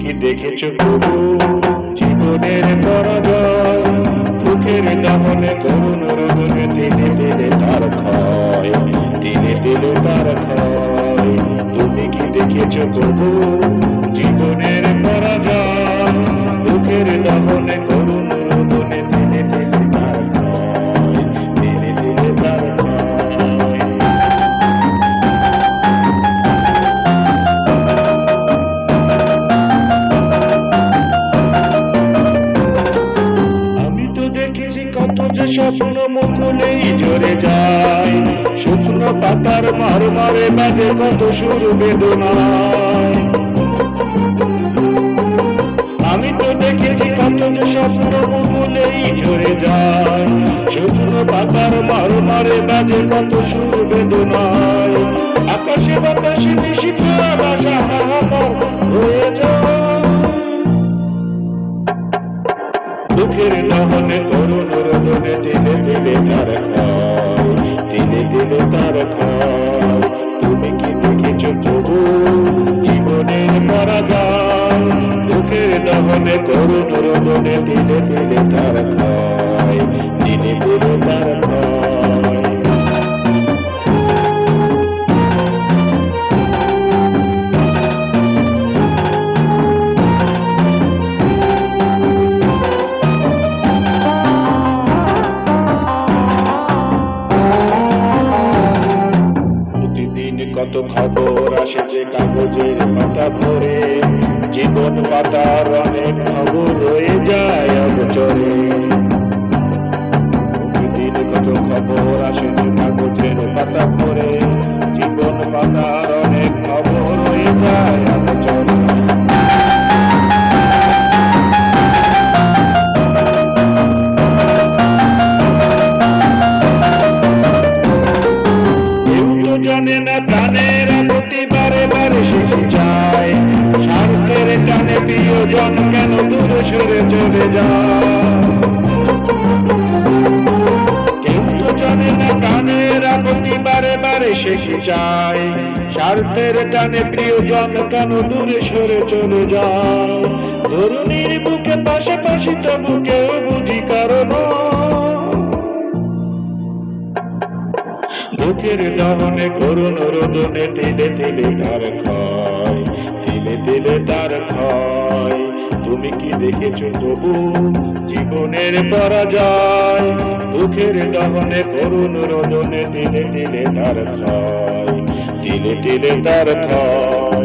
কি দেখেছ প্রভু? জীবনের পরাজয়, দুঃখের দাহনে করুন রোদনে দিনে দিনে তার ক্ষয় দিনে দিনে তার ক্ষয়। তুমি কি দেখেছ প্রভু? স্বপ্ন মুকুলেই জোরে যায় শুকনো পাতার মার মারে বাজে কত সুর বেদনায় আমি তো দেখেছি কত যে স্বপ্ন মুকুলেই ঝরে যায় শুকনো পাতার মার মারে বাজে কত সুর বেদনায় আকাশে বাতাসে নিশিত আশা হাহাকার রোদনে দিলে দিলে তার খাও দিলে দিলে তার খাও তুমি কি দেখেছ তবু জীবনের পরাজয় দুঃখের দহনে করুণ রোদনে দিলে দিলে তার খায় দিলে দিলে তার খায় কত খবর আসে যে কাগজের পাতা ভরে জীবন পাতার অনেক খবর রয়ে যায় অবচরে প্রতিদিন কত খবর আসে যে কাগজের পাতা ভরে চলে যায় কেউ তো জানে না প্রাণের প্রতি বারে বারে শিখে যায় স্বার্থের টানে প্রিয়জন কেন দূরে সরে চলে যায়? তরুণীর বুকে পাশাপাশি তবু কেউ বুঝি কারণ। বুকের দহনে করুণ রোদনে তিলে তিলে তার ক্ষয়, তিলে তিলে তার ক্ষয়। তুমি কি দেখেছ তবু জীবনের যায় দুঃখের দহনে করুণ রোদনে তিলে তিলে তার ক্ষয়, তিলে তিলে তার ক্ষয়।